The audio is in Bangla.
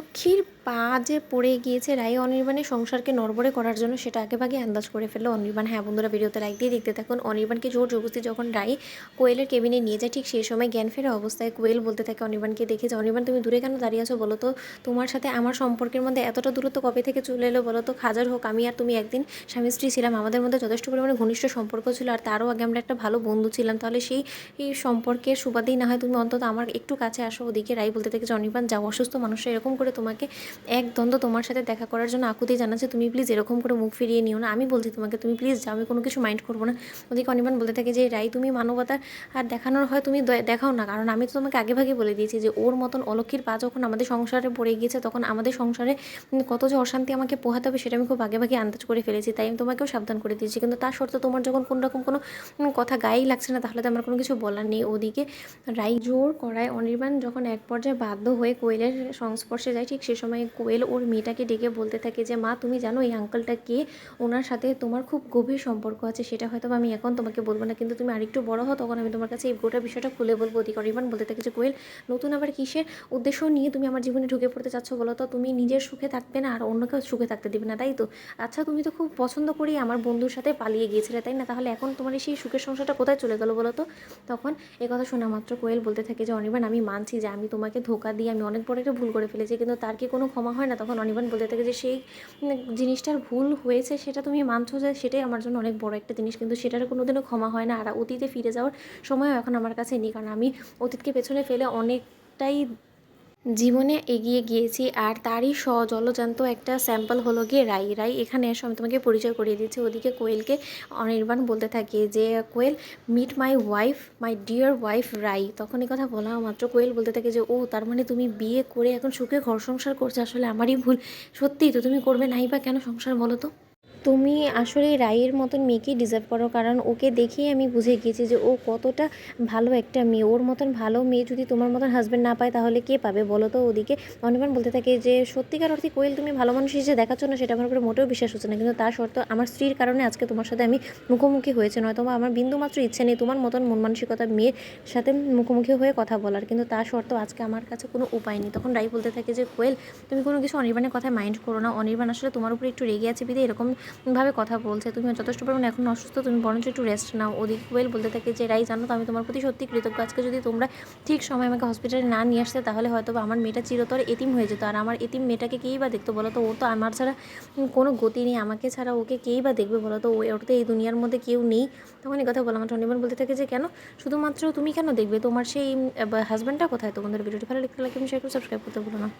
অলক্ষীর পা যে পড়ে গিয়েছে রায় অনির্বাণের সংসারকে নড়বড়ে করার জন্য সেটা আগেভাগে আন্দাজ করে ফেলল। অনির্বাণ হ্যাঁ বন্ধুরা, ভিডিওতে লাইক দিয়ে দেখতে থাকুন। অনির্বাণকে জোর জবস্তি যখন রায় কোয়েলের কেবিনে নিয়ে যায়, ঠিক সেই সময় জ্ঞান ফেরা অবস্থায় কোয়েল বলতে থাকে অনির্বাণকে, দেখে যে অনির্বাণ, তুমি দূরে কেন দাঁড়িয়ে আছো বলো তো? তোমার সাথে আমার সম্পর্কের মধ্যে এতটা দূরত্ব কবে থেকে চলে এলো বলো তো? হাজার হোক, আমি আর তুমি একদিন স্বামী স্ত্রী ছিলাম, আমাদের মধ্যে যথেষ্ট পরিমাণে ঘনিষ্ঠ সম্পর্ক ছিল আর তারও আগে আমরা একটা ভালো বন্ধু ছিলাম। তাহলে সেই সম্পর্কের সুবাদেই না হয় তুমি অন্তত আমার একটু কাছে আসো। ওদিকে রাই বলতে থাকে যে, অনির্বাণ, যাও, অসুস্থ মানুষরা এরকম করে তোমাকে এক দ্বন্দ্ব তোমার সাথে দেখা করার জন্য আকুতি জানাচ্ছে। তুমি প্লিজ এরকম করে মুখ ফিরিয়ে নিও না। আমি বলছি তোমাকে, তুমি প্লিজ যাও, আমি কোনো কিছু মাইন্ড করব না। ওদিকে অনির্বাণ বলতে থাকে যে, রাই, তুমি মানবতা আর দেখানোর হয় তুমি দেখাও না। কারণ আমি তো তোমাকে আগে ভাগে বলে দিয়েছি যে, ওর মতন অলক্ষীর পা যখন আমাদের সংসারে পড়ে গিয়েছে, তখন আমাদের সংসারে কত যে অশান্তি আমাকে পোহাতে হবে, সেটা আমি খুব আগে ভাগে আন্দাজ করে ফেলেছি। তাই আমি তোমাকেও সাবধান করে দিয়েছি। কিন্তু তার সত্ত্বেও তোমার যখন কোনো রকম কোনো কথা গায়েই লাগছে না, তাহলে তো আমার কোনো কিছু বলার নেই। ওদিকে রাই জোর করায় অনির্বাণ যখন এক পর্যায়ে বাধ্য হয়ে কোয়েলের সংস্পর্শে যায়, ঠিক সে সময় কোয়েল ওর মেয়েটাকে ডেকে বলতে থাকে যে, মা, তুমি জানো এই আঙ্কেলটা কে? ওনার সাথে তোমার খুব গভীর সম্পর্ক আছে, সেটা হয়তো আমি এখন তোমাকে বলব না, কিন্তু তুমি আরেকটু বড় হও, তখন আমি তোমার কাছে এই গোটা বিষয়টা খুলে বলব। অধিকার অনির্বাণ বলতে থাকে যে, কোয়েল, নতুন আবার কিসের উদ্দেশ্য নিয়ে তুমি আমার জীবনে ঢুকে পড়তে চাচ্ছ বলো তো? তুমি নিজের সুখে থাকবে না আর অন্যকেও সুখে থাকতে দিবে না, তাই তো? আচ্ছা তুমি তো খুব পছন্দ করেই আমার বন্ধুর সাথে পালিয়ে গিয়েছিলে, তাই না? তাহলে এখন তোমার এই সেই সুখের সংসারটা কোথায় চলে গেলো বলো তো? তখন কথা শোনা মাত্র কোয়েল বলতে থাকে যে, অনির্বাণ, আমি মানছি যে, আমি তোমাকে ধোকা দিয়ে আমি অনেক বড় একটা ভুল করে ফেলেছি, কিন্তু তার কি কোনো ক্ষমা হয় না, তখন অনিবন বলতে থাকে যে সেই জিনিসটার ভুল হয়েছে, সেটা তুমি মানছো যে সেটাই আমার জন্য অনেক বড় একটা জিনিস, কিন্তু সেটার কোনোদিনও ক্ষমা হয় না। আর অতীতে ফিরে যাওয়ার সময়ও এখন আমার কাছে নেই, কারণ আমি অতীতকে পেছনে ফেলে অনেকটাই জীবনে এগিয়ে গিয়েছি আর তারই সজলজান্ত একটা স্যাম্পল হলো গিয়ে রাই। রাই, এখানে এসে, আমি তোমাকে পরিচয় করিয়ে দিচ্ছি। ওদিকে কোয়েলকে অনির্বাণ বলতে থাকে যে, Koel meet my wife my dear wife Rai. তখন এই কথা বলা মাত্র কোয়েল বলতে থাকে যে, ও, তার মানে তুমি বিয়ে করে এখন সুখে ঘর সংসার করছ? আসলে আমারই ভুল। সত্যিই তো তুমি করবে নাই বা কেন সংসার বলো তো? তুমি আসলে রায়ের মতন মেয়েকেই ডিজার্ভ করো, কারণ ওকে দেখেই আমি বুঝে গিয়েছি যে ও কতটা ভালো একটা মেয়ে। ওর মতন ভালো মেয়ে যদি তোমার মতন হাজব্যান্ড না পায়, তাহলে কে পাবে বলো তো? ওদিকে অনির্বাণ বলতে থাকে যে, সত্যিকার অর্থে কোয়েল, তুমি ভালো মানুষ হিসেবে দেখাচ্ছ না, সেটা আমার উপরে মোটেও বিশ্বাস হচ্ছে না। কিন্তু তার সত্ত্বেও আমার স্ত্রীর কারণে আজকে তোমার সাথে আমি মুখোমুখি হয়েছে। নয়তো আমার বিন্দু মাত্র ইচ্ছে নেই তোমার মতন মন মানসিকতা মেয়ের সাথে মুখোমুখি হয়ে কথা বলার। কিন্তু তার সত্ত্বেও আজকে আমার কাছে কোনো উপায় নেই। তখন রাই বলতে থাকে যে, কোয়েল, তুমি কোনো কিছু অনির্বাণের কথায় মাইন্ড করো না। অনির্বাণ আসলে তোমার উপরে একটু রেগে আছে বিধে এরকম ভাবে কথা বলছে তুমি যথেষ্ট পরিমাণে এখন অসুস্থ, তুমি বরঞ্চ একটু রেস্ট নাও। ওদিকে কোয়েল বলতে থাকে যে, রাই, জানো তো আমি তোমার প্রতি সত্যি কৃতজ্ঞ। আজকে যদি তোমরা ঠিক সময় আমাকে হসপিটালে না নিয়ে আসতে, তাহলে হয়তো আমার মেয়েটা চিরতর এতিম হয়ে যেত। আর আমার এতিম মেয়েটাকে কেই বা দেখতো বলো তো? ও তো আমার ছাড়া কোনো গতি নেই। আমাকে ছাড়া ওকে কেই বা দেখবে বলো তো? ও- ওর তো এই দুনিয়ার মধ্যে কেউ নেই। তখন এই কথা বলা আমার অনির্বাণ বলতে থাকে যে, কেন? শুধুমাত্র তুমি কেন দেখবে? তোমার সেই হাজব্যান্ডটা কোথায়? তোমাদের ভিডিওটি ভালো লিখতে লাগে আমি শেয়ার করে সাবস্ক্রাইব করতে ভুলো না।